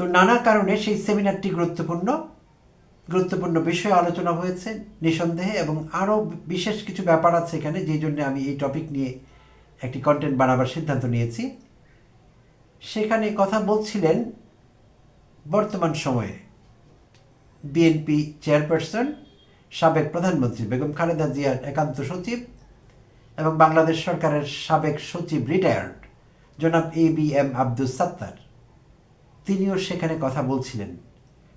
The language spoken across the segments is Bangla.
তো নানা কারণে সেই সেমিনারটি গুরুত্বপূর্ণ। গুরুত্বপূর্ণ বিষয়ে আলোচনা হয়েছে নিঃসন্দেহে এবং আরও বিশেষ কিছু ব্যাপার আছে এখানে যেই জন্য আমি এই টপিক নিয়ে একটি কন্টেন্ট বানাবার সিদ্ধান্ত নিয়েছি। সেখানে কথা বলছিলেন বর্তমান সময়ে বিএনপি চেয়ারপারসন সাবেক প্রধানমন্ত্রী বেগম খালেদা জিয়ার একান্ত সচিব এবং বাংলাদেশ সরকারের সাবেক সচিব রিটায়ার্ড জনাব A B M Abdul Sattar. তিনিও সেখানে কথা বলছিলেন।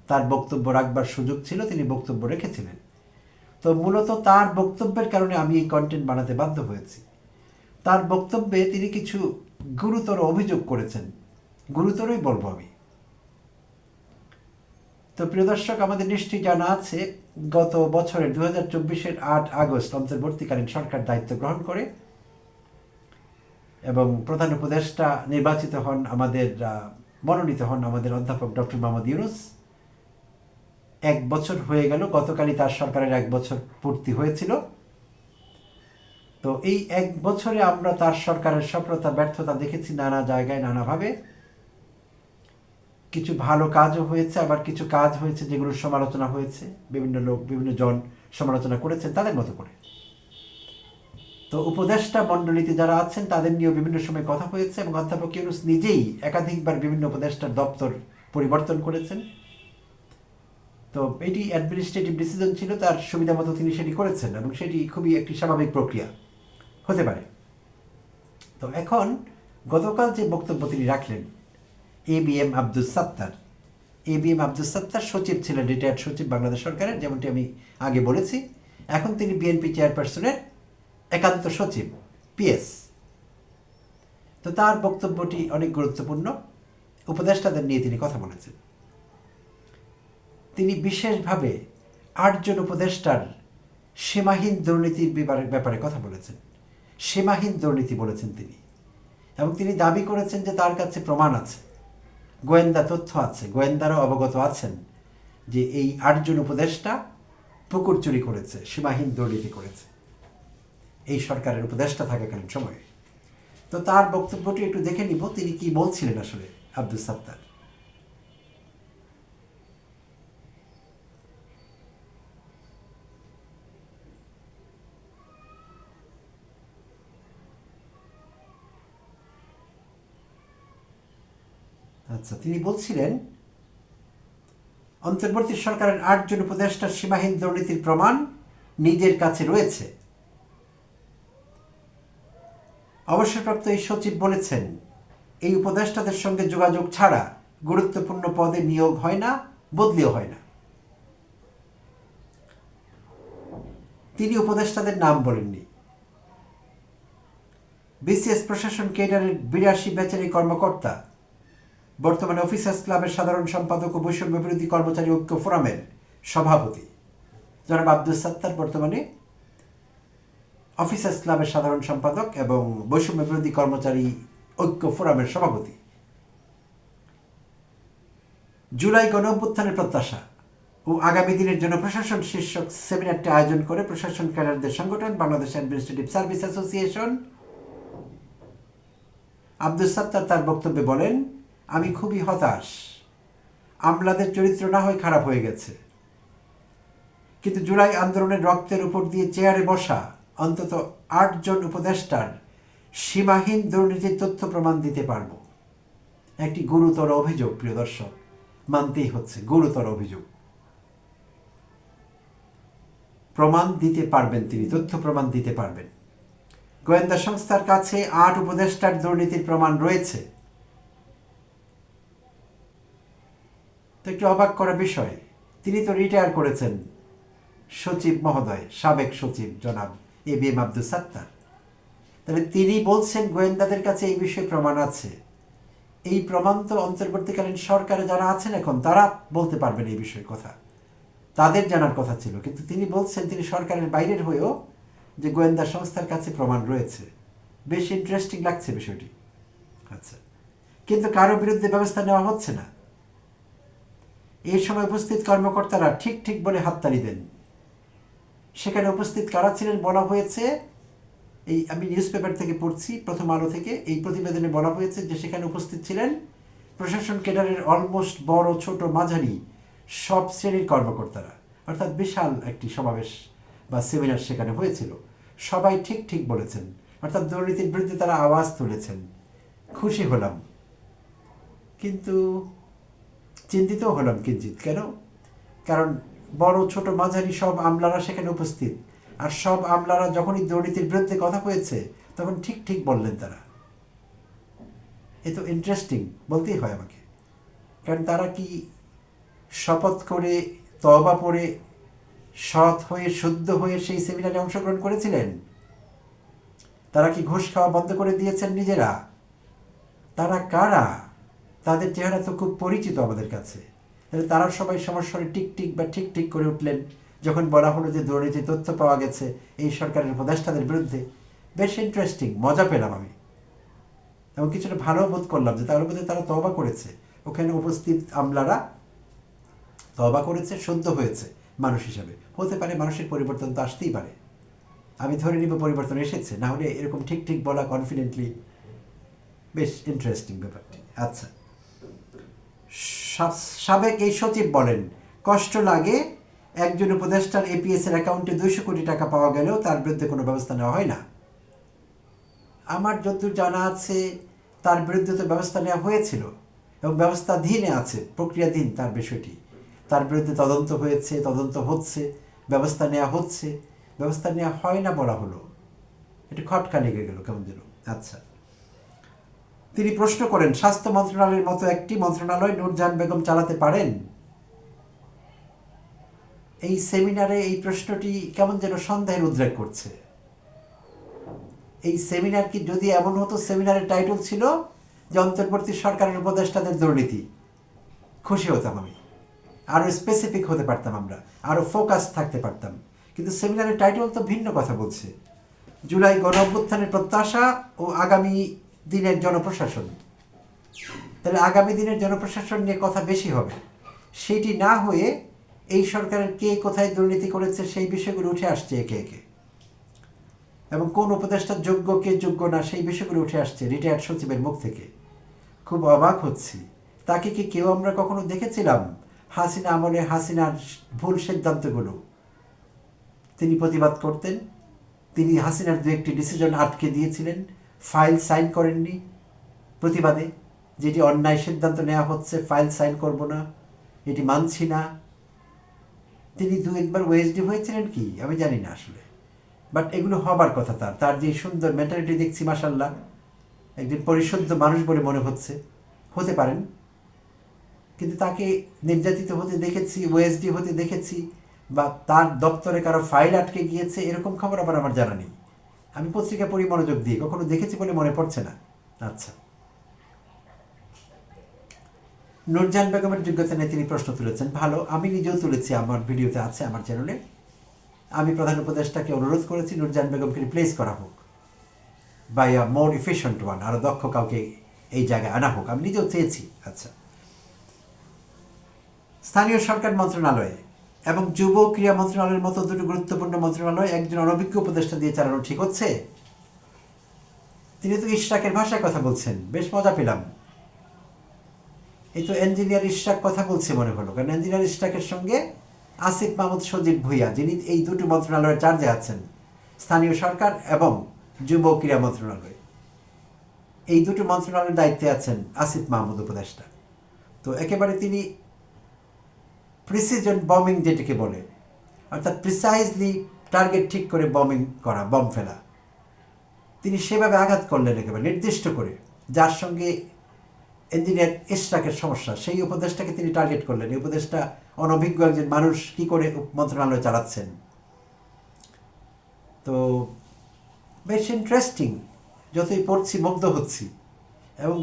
তার বক্তব্য রাখবার সুযোগ ছিল, তিনি বক্তব্য রেখেছিলেন। তো মূলত তার বক্তব্যের কারণে আমি এই কন্টেন্ট বানাতে বাধ্য হয়েছি। তার বক্তব্যে তিনি কিছু গুরুতর অভিযোগ করেছেন। গুরুতরই বলব আমি। তো প্রিয় দর্শক, আমাদের নিশ্চয়ই জানা আছে, গত বছরের দু হাজার চব্বিশের আট আগস্ট অন্তর্বর্তীকালীন সরকার দায়িত্ব গ্রহণ করে এবং প্রধান উপদেষ্টা নির্বাচিত হন আমাদের মনোনীত হন আমাদের অধ্যাপক ডক্টর মোহাম্মদ ইউনুস। এক বছর হয়ে গেল, গতকালই তার সরকারের এক বছর পূর্তি হয়েছিল। তো এই এক বছরে আমরা তার সরকারের সফলতা, ব্যর্থতা দেখেছি নানা জায়গায়, নানাভাবে। কিছু ভালো কাজও হয়েছে, আবার কিছু কাজ হয়েছে যেগুলোর সমালোচনা হয়েছে। বিভিন্ন লোক, বিভিন্ন জন সমালোচনা করেছেন, তাদের মতো করে। তো উপদেষ্টা মণ্ডলীতে যারা আছেন, তাদের নিয়েও বিভিন্ন সময় কথা হয়েছে এবং অধ্যাপক ইউনুস নিজেই একাধিকবার বিভিন্ন উপদেষ্টার দপ্তর পরিবর্তন করেছেন। তো এটি অ্যাডমিনিস্ট্রেটিভ ডিসিশন ছিল, তার সুবিধা মতো তিনি সেটি করেছেন এবং সেটি খুবই একটি স্বাভাবিক প্রক্রিয়া। হতে পারে। তো এখন গতকাল যে বক্তব্য তিনি রাখলেন, A B M Abdul Sattar. A B M Abdul Sattar সচিব ছিলেন রিটায়ার্ড সচিব বাংলাদেশ সরকারের, যেমনটি আমি আগে বলেছি। এখন তিনি বিএনপি চেয়ারপারসনের একান্ত সচিব পিএস তো তার বক্তব্যটি অনেক গুরুত্বপূর্ণ। উপদেষ্টাদের নিয়ে তিনি কথা বলেছেন। তিনি বিশেষভাবে আটজন উপদেষ্টার সীমাহীন দুর্নীতির ব্যাপারে কথা বলেছেন। সীমাহীন দুর্নীতি বলেছেন তিনি। এবং তিনি দাবি করেছেন যে তার কাছে প্রমাণ আছে। গোয়েন্দা তথ্য আছে, গোয়েন্দারাও অবগত আছেন যে এই আটজন উপদেষ্টা পুকুর চুরি করেছে, সীমাহীন দুর্নীতি করেছে। এই সরকারের উপদেষ্টা থাকাকালীন সময়ে। তো তার বক্তব্যটি একটু দেখে নিব, তিনি কি বলছিলেন আসলে, আব্দুল সাত্তার? আচ্ছা তিনি বলছিলেন, অন্তর্বর্তী সরকারের আটজন উপদেষ্টার সীমাহীন দুর্নীতির প্রমাণ নিজের কাছে রয়েছে। অবসরপ্রাপ্ত এই সচিব বলেছেন, এই উপদেষ্টাদের সঙ্গে যোগাযোগ ছাড়া গুরুত্বপূর্ণ পদে নিয়োগ হয় না, বদলিও হয় না। তিনি উপদেষ্টাদের নাম বলেননি। বিসিএস প্রশাসন কেডারের বিরাশি ব্যাচের কর্মকর্তা, বর্তমানে অফিসার্স ক্লাবের সাধারণ সম্পাদক ও বৈষম্য বিরোধী কর্মচারী ঐক্য ফোরামের সভাপতি। জনাব আব্দুল সাত্তার বর্তমানে অফিসার্স ক্লাবের সাধারণ সম্পাদক এবং বৈষম্য বিরোধী কর্মচারী ঐক্য ফোরামের সভাপতি। জুলাই গণ অভ্যুত্থানের প্রত্যাশা ও আগামী দিনের জন্য প্রশাসন শীর্ষক সেমিনারটি আয়োজন করে প্রশাসন ক্যাডারদের সংগঠন, Bangladesh administrative service association. Abdul Sattar তার বক্তব্যে বলেন, আমি খুবই হতাশ। আমলাদের চরিত্র না হয় খারাপ হয়ে গেছে। কিন্তু জুলাই আন্দোলনের রক্তের উপর দিয়ে চেয়ারে বসা অন্তত আটজন উপদেষ্টার সীমাহীন দুর্নীতির তথ্য প্রমাণ দিতে পারব। একটি গুরুতর অভিযোগ, প্রিয় দর্শক। মানতেই হচ্ছে, গুরুতর অভিযোগ। প্রমাণ দিতে পারবেন তিনি, তথ্য প্রমাণ দিতে পারবেন। গোয়েন্দা সংস্থার কাছে আট উপদেষ্টার দুর্নীতির প্রমাণ রয়েছে। তো একটু অবাক করা বিষয়, তিনি তো রিটায়ার করেছেন। সচিব মহোদয়, সাবেক সচিব, জনাব A B M Abdul Sattar. তাহলে তিনি বলছেন, গোয়েন্দাদের কাছে এই বিষয়ে প্রমাণ আছে। এই প্রমাণ তো অন্তর্বর্তীকালীন সরকারে যারা আছেন এখন, তারা বলতে পারবেন এই বিষয়ে কথা। তাদের জানার কথা ছিল, কিন্তু তিনি বলছেন, তিনি সরকারের বাইরের হয়েও যে গোয়েন্দা সংস্থার কাছে প্রমাণ রয়েছে। বেশ ইন্টারেস্টিং লাগছে বিষয়টি। আচ্ছা কিন্তু কারও বিরুদ্ধে ব্যবস্থা নেওয়া হচ্ছে না। এই সময় উপস্থিত কর্মকর্তারা ঠিক ঠিক বলে হাততালি দেন। সেখানে উপস্থিত কারা ছিলেন বলা হয়েছে? এই আমি নিউজ পেপার থেকে পড়ছি, প্রথম আলো থেকে। এই প্রতিবেদনে বলা হয়েছে যে সেখানে উপস্থিত ছিলেন প্রশাসন কেডারের অলমোস্ট বড়, ছোট, মাঝারি, সব শ্রেণির কর্মকর্তারা। অর্থাৎ বিশাল একটি সমাবেশ বা সেমিনার সেখানে হয়েছিল। সবাই ঠিক ঠিক বলেছেন। অর্থাৎ দুর্নীতির বিরুদ্ধে তারা আওয়াজ তুলেছেন। খুশি হলাম। কিন্তু চিন্তিত হলাম কিঞ্চিত কেন? কারণ বড়, ছোট, মাঝারি সব আমলারা সেখানে উপস্থিত। আর সব আমলারা যখনই দুর্নীতির বিরুদ্ধে কথা হয়েছে তখন ঠিক ঠিক বললেন তারা। এ তো ইন্টারেস্টিং বলতেই হয় আমাকে। কারণ তারা কি শপথ করে তবা পড়ে, সৎ হয়ে, শুদ্ধ হয়ে সেই সেমিনারে অংশগ্রহণ করেছিলেন? তারা কি ঘুষ খাওয়া বন্ধ করে দিয়েছেন নিজেরা? তারা কারা? তাদের চেহারা তো খুব পরিচিত আমাদের কাছে। তারা সবাই সমস্যারে টিক টিক বা ঠিক ঠিক করে উঠলেন। যখন বলা হলো যে দুর্নীতি তথ্য পাওয়া গেছে এই সরকারের উপদেষ্টাদের বিরুদ্ধে। বেশ ইন্টারেস্টিং মজা পেলাম আমি। এবং কিছুটা ভালো বোধ করলাম যে তাহলে বোধহয় তারা তবা করেছে। ওখানে উপস্থিত আমলারা তবা করেছে শুদ্ধ হয়েছে মানুষ হিসাবে। হতে পারে মানুষের পরিবর্তন তো আসতেই পারে। আমি ধরে নিব পরিবর্তন এসেছে, না হলে এরকম ঠিক ঠিক বলা কনফিডেন্টলি বেশ ইন্টারেস্টিং ব্যাপারটি। আচ্ছা। সাবেক এই সচিব বলেন, কষ্ট লাগে, একজন উপদেষ্টার এপিএস এর অ্যাকাউন্টে দুইশো কোটি টাকা পাওয়া গেলেও তার বিরুদ্ধে কোনো ব্যবস্থা নেওয়া হয় না। আমার যতদূর জানা আছে, তার বিরুদ্ধে তো ব্যবস্থা নেওয়া হয়েছিল এবং ব্যবস্থাধীনে আছে, প্রক্রিয়াধীন তার বিষয়টি। তার বিরুদ্ধে তদন্ত হয়েছে, তদন্ত হচ্ছে, ব্যবস্থা নেওয়া হচ্ছে। ব্যবস্থা নেওয়া হয় না বলা হলো। এটা খটকা লেগে গেল কেমন যেন। আচ্ছা। তিনি প্রশ্ন করেন, স্বাস্থ্য মন্ত্রণালয়ের মতো একটি মন্ত্রণালয় নূরজাহান বেগম চালাতে পারেন? এই সেমিনারে এই প্রশ্নটি কেমন যেন সন্দেহের উদ্রেক করছে। এই সেমিনার কি যদি এমন হতো, সেমিনারের টাইটেল ছিল, যে অন্তর্বর্তী সরকারের উপদেষ্টাদের দুর্নীতি। খুশি হতাম আমি। আরও স্পেসিফিক হতে পারতাম আমরা, আরও ফোকাস থাকতে পারতাম। কিন্তু সেমিনারের টাইটেল তো ভিন্ন কথা বলছে। জুলাই গণ অভ্যুত্থানের প্রত্যাশা ও আগামী দিনের জনপ্রশাসন। তাহলে আগামী দিনের জনপ্রশাসন নিয়ে কথা বেশি হবে। সেটি না হয়ে এই সরকারের কে কোথায় দুর্নীতি করেছে সেই বিষয়গুলো উঠে আসছে একে একে। এবং কোন উপদেষ্টার যোগ্য, কে যোগ্য না সেই বিষয়গুলো উঠে আসছে রিটায়ার্ড সচিবের মুখ থেকে। খুব অবাক হচ্ছি। তাকে কি কেউ আমরা কখনো দেখেছিলাম? হাসিনা আমলে হাসিনার ভুল সিদ্ধান্তগুলো। তিনি প্রতিবাদ করতেন। তিনি হাসিনার দু একটি ডিসিশন আটকে দিয়েছিলেন। ফাইল সাইন করেননি প্রতিবাদে। যেটি অন্যায় সিদ্ধান্ত নেওয়া হচ্ছে, ফাইল সাইন করব না, এটি মানছি না। তিনি দু একবার ওয়েসডি হয়েছিলেন কি? আমি জানি না আসলে। বাট এগুলো হবার কথা তার। তার যে সুন্দর মেন্টালিটি দেখছি মাসাল্লাহ একজন পরিশুদ্ধ মানুষ বলে মনে হচ্ছে। হতে পারেন। কিন্তু তাকে নির্যাতিত হতে দেখেছি, ওএসডি হতে দেখেছি, বা তার দপ্তরে কারও ফাইল আটকে গিয়েছে, এরকম খবর আবার আমার জানা নেই। আমি পত্রিকা পড়ি, মনোযোগ দিয়ে। কখনো দেখেছি বলে মনে পড়ছে না। আচ্ছা। নুরজান বেগমের যোগ্যতা নিয়ে তিনি প্রশ্ন তুলেছেন। ভালো, আমি নিজেও তুলেছি। আমার ভিডিওতে আছে, আমার চ্যানেলে। আমি প্রধান উপদেষ্টাকে অনুরোধ করেছি, নুরজান বেগমকে রিপ্লেস করা হোক। By a more efficient one আরও দক্ষ কাউকে এই জায়গায় আনা হোক। আমি নিজেও চেয়েছি। আচ্ছা। স্থানীয় সরকার মন্ত্রণালয়ে এবং যুব ক্রীড়া মন্ত্রণালয়ের মতো দুটো গুরুত্বপূর্ণ মন্ত্রণালয় একজন অনভিজ্ঞ উপদেষ্টা দিয়ে চালানো ঠিক হচ্ছে? তিনি তো ইশরাকের ভাষায় কথা বলছেন, বেশ মজা পেলাম। এই তো ইঞ্জিনিয়ার ইশরাক কথা বলছে মনে হলো, কারণ ইঞ্জিনিয়ার ইশরাকের সঙ্গে আসিফ মাহমুদ, সজীব ভুইয়া, যিনি এই দুটো মন্ত্রণালয়ের চার্জে আছেন, স্থানীয় সরকার এবং যুব ক্রীড়া মন্ত্রণালয়। এই দুটো মন্ত্রণালয়ের দায়িত্বে আছেন আসিফ মাহমুদ উপদেষ্টা। তো একেবারে তিনি প্রিসিজন বমিং যেটাকে বলে, অর্থাৎ প্রিসাইজলি টার্গেট ঠিক করে বমিং করা বম ফেলা। তিনি সেভাবে আঘাত করলেন একেবারে, নির্দিষ্ট করে। যার সঙ্গে ইঞ্জিনিয়ার ইশরাকের সমস্যা, সেই উপদেশটাকে তিনি টার্গেট করলেন। এই উপদেশটা অনভিজ্ঞ একজন মানুষ কী করে মন্ত্রণালয় চালাচ্ছেন। তো বেশ ইন্টারেস্টিং যতই পড়ছি, মুগ্ধ হচ্ছি, এবং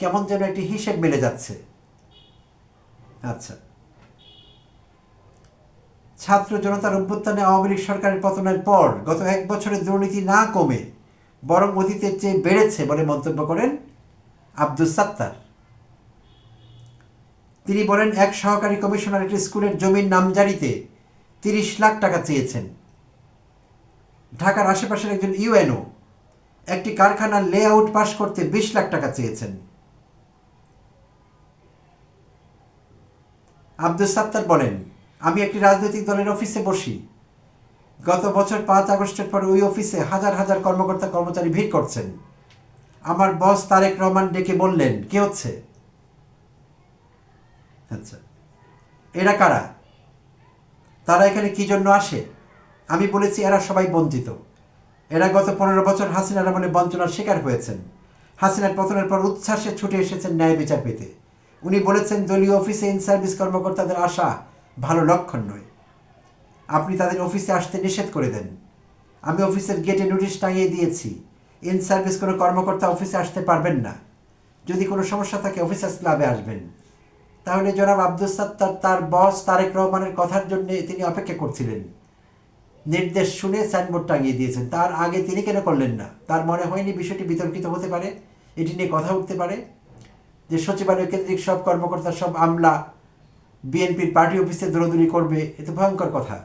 কেমন যেন একটি হিসেব মিলে যাচ্ছে। আচ্ছা। ছাত্র জনতার অভ্যুত্থানে আওয়ামী লীগ সরকারের পতনের পর গত এক বছরে দুর্নীতি না কমে বরং অতীতের চেয়ে বেড়েছে বলে মন্তব্য করেন আব্দুল সাত্তার। তিনি বলেন, এক সহকারী কমিশনার একটি স্কুলের জমির নামজারিতে তিরিশ লাখ টাকা চেয়েছেন। ঢাকার আশেপাশের একজন ইউএনও একটি কারখানার লেআউট পাস করতে বিশ লাখ টাকা চেয়েছেন। আব্দুল সাত্তার বলেন আমি একটি রাজনৈতিক দলের অফিসে বসি। গত বছর পাঁচ আগস্টের পর ওই অফিসে হাজার হাজার কর্মকর্তা কর্মচারী ভিড় করছেন। আমার বস তারেক রহমান ডেকে বললেন, কে হচ্ছে? আচ্ছা এরা কারা? তারা এখানে কি জন্য আসে? আমি বলেছি, এরা সবাই বঞ্চিত। এরা গত পনেরো বছর হাসিনার আমলে বঞ্চনার শিকার হয়েছেন। হাসিনার পতনের পর উচ্ছ্বাসে ছুটে এসেছেন ন্যায় বিচার পেতে। উনি বলেছেন, দলীয় অফিসে ইন সার্ভিস কর্মকর্তাদের আসা ভালো লক্ষণ নয়। আপনি তাদের অফিসে আসতে নিষেধ করে দেন। আমি অফিসের গেটে নোটিশ টাঙিয়ে দিয়েছি। ইন সার্ভিস কোনো কর্মকর্তা অফিসে আসতে পারবেন না। যদি কোনো সমস্যা থাকে অফিসার্স ক্লাবে আসবেন। তাহলে জনাব আব্দুল সাত্তার, তার বস তারেক রহমানের কথার জন্য তিনি অপেক্ষা করছিলেন। নির্দেশ শুনে সাইনবোর্ড টাঙিয়ে দিয়েছেন। তার আগে তিনি কেন করলেন না? তার মনে হয়নি বিষয়টি বিতর্কিত হতে পারে। এটি নিয়ে কথা উঠতে পারে যে সচিবালয় কেন্দ্রিক সব কর্মকর্তা, সব আমলা বিএনপির পার্টি অফিসে দৌড়দৌড়ি করবে, এ তো ভয়ঙ্কর কথা।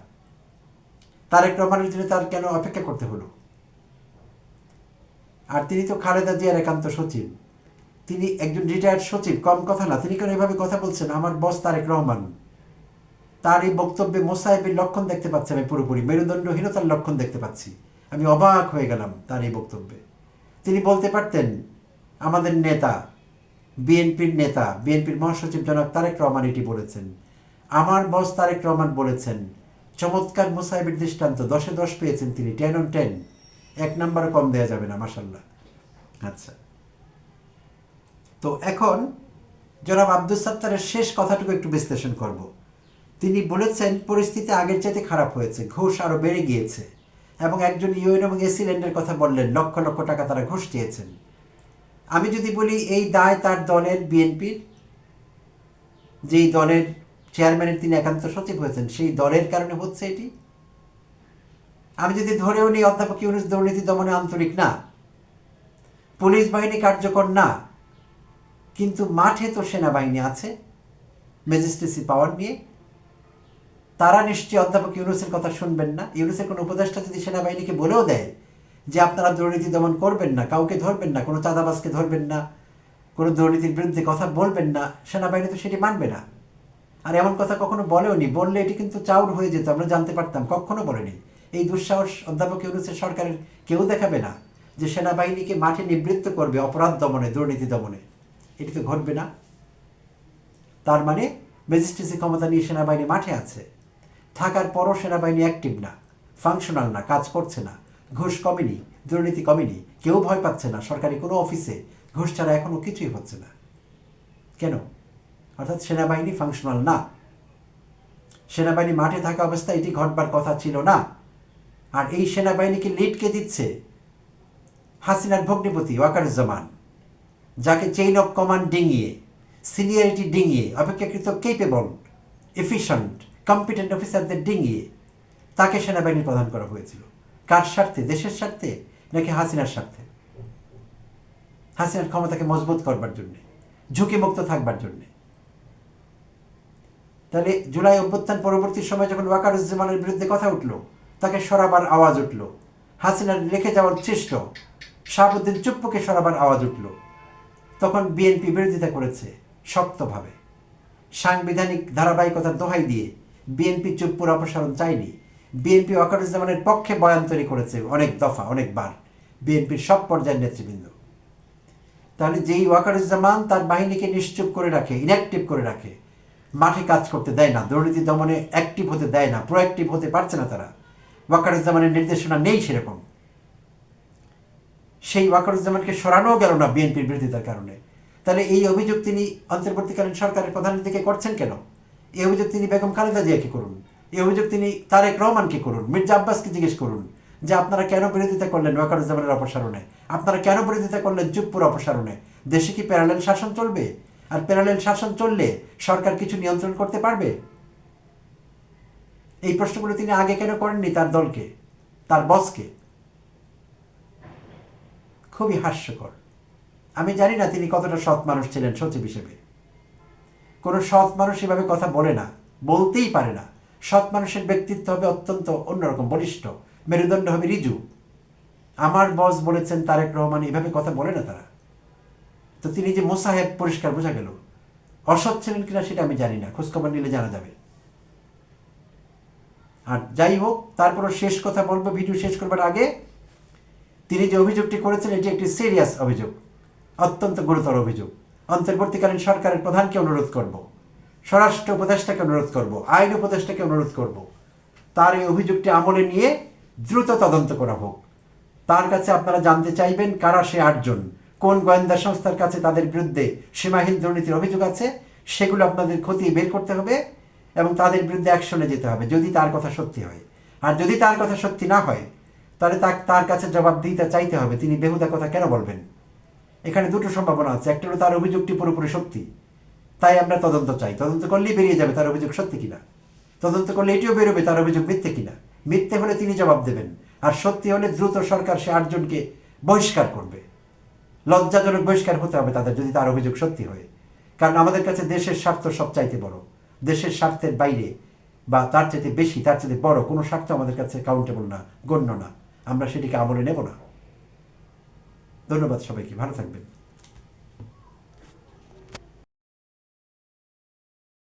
তারেক রহমানের জন্য তার কেন অপেক্ষা করতে হলো? আর তিনি তো খালেদা জিয়ার একান্ত সচিব। তিনি একজন রিটায়ার্ড সচিব, কম কথা না। তিনি কেন এভাবে কথা বলছেন? আমার বস তারেক রহমান। তার এই বক্তব্যে মোসাহেবের লক্ষণ দেখতে পাচ্ছি আমি পুরোপুরি। মেরুদণ্ডহীনতার লক্ষণ দেখতে পাচ্ছি। আমি অবাক হয়ে গেলাম তার এই বক্তব্যে। তিনি বলতে পারতেন, আমাদের নেতা বিএনপির নেতা, বিএনপির মহাসচিব জনাব তারেক রহমান এটি বলেছেন। আমার বস তারেক রহমান বলেছেন, চমৎকার মোসাহেবের দৃষ্টান্ত, দশে দশ পেয়েছেন তিনি, টেন অন টেন। এক নাম্বার কম দেওয়া যাবে না মাসাল্লাহ আচ্ছা। তো এখন জনাব আব্দুল সাত্তারের শেষ কথাটুকু একটু বিশ্লেষণ করব। তিনি বলেছেন, পরিস্থিতি আগের চাইতে খারাপ হয়েছে, ঘুষ আরও বেড়ে গিয়েছে এবং একজন ইউএন এবং এসিল্যান্ডের কথা বললেন, লক্ষ লক্ষ টাকা তারা ঘুষ চেয়েছেন আমি যদি বলি এই দায় তার দলের বিএনপির, যেই দলের চেয়ারম্যানের তিনি একান্ত সচিব হয়েছেন, সেই দলের কারণে হচ্ছে এটি। আমি যদি ধরেও নিই, অধ্যাপক ইউনুস দুর্নীতি দমনে আন্তরিক না, পুলিশ বাহিনী কার্যকর না, কিন্তু মাঠে তো সেনাবাহিনী আছে, ম্যাজিস্ট্রেসি পাওয়ার নিয়ে, তারা নিশ্চয়ই অধ্যাপক ইউনুসের কথা শুনবেন না। ইউনুসের কোনো উপদেষ্টা যদি সেনাবাহিনীকে বলেও দেয় যে আপনারা দুর্নীতি দমন করবেন না, কাউকে ধরবেন না, কোনো চাঁদাবাজকে ধরবেন না, কোনো দুর্নীতির বিরুদ্ধে কথা বলবেন না, সেনাবাহিনী তো সেটি মানবে না। আর এমন কথা কখনো বলেও নি বললে এটি কিন্তু চাউর হয়ে যেত, আমরা জানতে পারতাম, কখনো বলেনি। এই দুঃসাহস অধ্যাপক ইউনুসের সরকারের কেউ দেখাবে না যে সেনাবাহিনীকে মাঠে নিবৃত্ত করবে অপরাধ দমনে, দুর্নীতি দমনে। এটি তো ঘটবে না। তার মানে ম্যাজিস্ট্রেসি ক্ষমতা নিয়ে সেনাবাহিনী মাঠে আছে। থাকার পরও সেনাবাহিনী অ্যাক্টিভ না, ফাংশনাল না, কাজ করছে না। ঘুষ কমেনি, দুর্নীতি কমেনি, কেউ ভয় পাচ্ছে না, সরকারি কোনো অফিসে ঘুষ ছাড়া এখনও কিছুই হচ্ছে না। কেন? অর্থাৎ সেনাবাহিনী ফাংশনাল না। সেনাবাহিনী মাঠে থাকা অবস্থায় এটি ঘটবার কথা ছিল না। আর এই সেনাবাহিনীকে লিড কে দিচ্ছে? হাসিনার ভগ্নিপতি ওয়াকারুজ্জামান, যাকে চেইন অফ কমান্ড ডিঙিয়ে সিনিয়রিটি ডিঙিয়ে, অপেক্ষাকৃত কেপেবল এফিশিয়েন্ট কম্পিটেন্ট অফিসারদের ডিঙিয়ে তাকে সেনাবাহিনী প্রদান করা হয়েছিল। কার স্বার্থে? দেশের স্বার্থে নাকি হাসিনার স্বার্থে? হাসিনার ক্ষমতাকে মজবুত করবার জন্যে, ঝুঁকিমুক্ত থাকবার জন্যে। তাহলে জুলাই অভ্যুত্থান পরবর্তী সময় যখন ওয়াকারুজ্জামানের বিরুদ্ধে কথা উঠল, তাকে সরাবার আওয়াজ উঠল। হাসিনার রেখে যাওয়ার চেষ্ট শাহাবুদ্দিন চুপ্পুকে সরাবার আওয়াজ উঠল। তখন বিএনপি বিরোধিতা করেছে শক্তভাবে। সাংবিধানিক ধারাবাহিকতার দোহাই দিয়ে বিএনপি চুপ্পুর অপসারণ চায়নি। বিএনপি ওয়াকারুজ্জামানের পক্ষে বয়ান তৈরি করেছে অনেক দফা, অনেকবার বিএনপির সব পর্যায়ের নেতৃবৃন্দ। তাহলে যেই ওয়াকারুজ্জামান তার বাহিনীকে নিশ্চুপ করে রাখে ইনঅ্যাক্টিভ করে রাখে, মাঠে কাজ করতে দেয় না, দুর্নীতি দমনে অ্যাক্টিভ হতে দেয় না প্রোঅ্যাক্টিভ হতে পারছে না তারা, ওয়াকারুজ্জামানের নির্দেশনা নেই সেরকম। সেই ওয়াকারুজ্জামানকে সরানো গেল না বিএনপির বিরোধিতার কারণে। তাহলে এই অভিযোগ তিনি অন্তর্বর্তীকালীন সরকারের প্রধানমন্ত্রীকে করছেন কেন? এই অভিযোগ তিনি বেগম খালেদা জিয়াকে করুন। এই অভিযোগ তিনি তারেক রহমানকে করুন, মির্জা আব্বাসকে জিজ্ঞেস করুন যে আপনারা কেন বিরোধিতা করলেন ওয়াকারুজ্জামানের অপসারণে? আপনারা কেন বিরোধিতা করলেন চুপ্পুর অপসারণে? দেশে কি প্যারালেল শাসন চলবে? আর প্যারালেল শাসন চললে সরকার কিছু নিয়ন্ত্রণ করতে পারবে? এই প্রশ্নগুলো তিনি আগে কেন করেননি তার দলকে, তার বসকে? খুবই হাস্যকর। আমি জানি না তিনি কতটা সৎ মানুষ ছিলেন সচিব হিসেবে। কোনো সৎ মানুষ এভাবে কথা বলে না, বলতেই পারে না। সৎ মানুষের ব্যক্তিত্ব হবে অত্যন্ত অন্যরকম, বলিষ্ঠ। মেরুদণ্ড হবে রিজু। আমার বস বলেছেন তারেক রহমান, এভাবে কথা বলে না তারা। তো তিনি যে মোসাহেব পরিষ্কার বোঝা গেল। অসৎ ছিলেন কিনা সেটা আমি জানি না, খোঁজখবর নিলে জানা যাবে। আর যাই হোক, তারপরও শেষ কথা বলব, ভিডিও শেষ করবার আগে। তিনি যে অভিযোগটি করেছেন, এটি একটি সিরিয়াস অভিযোগ, অত্যন্ত গুরুতর অভিযোগ। অন্তর্বর্তীকালীন সরকারের প্রধানকে অনুরোধ করব। স্বরাষ্ট্র উপদেষ্টাকে অনুরোধ করব, আইন উপদেষ্টাকে অনুরোধ করব। তার এই অভিযোগটি আমলে নিয়ে দ্রুত তদন্ত করা হোক। তার কাছে আপনারা জানতে চাইবেন কারা সে আটজন, কোন গোয়েন্দা সংস্থার কাছে তাদের বিরুদ্ধে সীমাহীন দুর্নীতির অভিযোগ আছে, সেগুলো আপনাদের খতিয়ে বের করতে হবে এবং তাদের বিরুদ্ধে অ্যাকশনে যেতে হবে, যদি তার কথা সত্যি হয়। আর যদি তার কথা সত্যি না হয়, তাহলে তার তার কাছে জবাব জবাবদিহিতা চাইতে হবে। তিনি বেহুদা কথা কেন বলবেন? এখানে দুটো সম্ভাবনা আছে। একটা হলো তার অভিযোগটি পুরোপুরি সত্যি। তাই আমরা তদন্ত চাই। তদন্ত করলেই বেরিয়ে যাবে তার অভিযোগ সত্যি কিনা? তদন্ত করলে এটিও বেরোবে তার অভিযোগ মিথ্যে কিনা? মিথ্যে হলে তিনি জবাব দেবেন। আর সত্যি হলে দ্রুত সরকার সে আটজনকে বহিষ্কার করবে। লজ্জাজনক বহিষ্কার হতে হবে তাদের যদি তার অভিযোগ সত্যি হয়। কারণ আমাদের কাছে দেশের স্বার্থ সবচাইতে বড়। দেশের স্বার্থের বাইরে বা তার চাইতে বেশি, তার চাইতে বড় কোনো স্বার্থ আমাদের কাছে কাউন্টেবল না, গণ্য না। আমরা সেটিকে আমলে নেব না। ধন্যবাদ সবাইকে। ভালো থাকবেন।